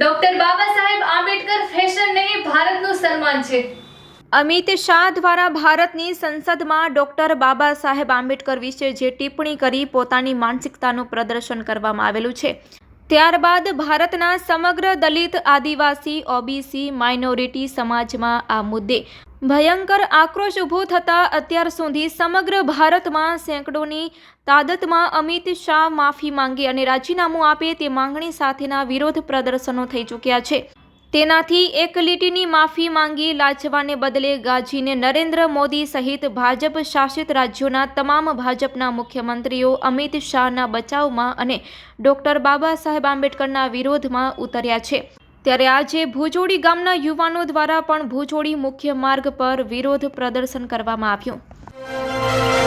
Doctor Baba Saheb Ambedkar ફેશનને ભારતનું સન્માન છે. અમિત શાહ દ્વારા ભારતની સંસદમાં ડૉક્ટર બાબા સાહેબ આંબેડકર વિશે જે ટિપ્પણી કરી પોતાની માનસિકતાનું પ્રદર્શન કરવામાં આવેલું છે. ત્યારબાદ ભારતના સમગ્ર દલિત આદિવાસી, ઓબીસી, માઇનોરિટી સમાજમાં આ મુદ્દે ભયંકર આક્રોશ ઊભો થતાં અત્યાર સુધી સમગ્ર ભારતમાં સેંકડોની તાદતમાં અમિત શાહ માફી માંગે અને રાજીનામું આપે તે માંગણી સાથેના વિરોધ પ્રદર્શનો થઈ ચૂક્યા છે. તેનાથી એક લીટીની માફી માંગી લાચવાને બદલે ગાજીને નરેન્દ્ર મોદી સહિત ભાજપ શાસિત રાજ્યોના તમામ ભાજપના મુખ્યમંત્રીઓ અમિત શાહના બચાવમાં અને ડોક્ટર બાબા સાહેબ આંબેડકરના વિરોધમાં ઉતર્યા છે. ત્યારે આજે ભુજોડી ગામના યુવાનો દ્વારા પણ ભુજોડી મુખ્ય માર્ગ પર વિરોધ પ્રદર્શન કરવામાં આવ્યું.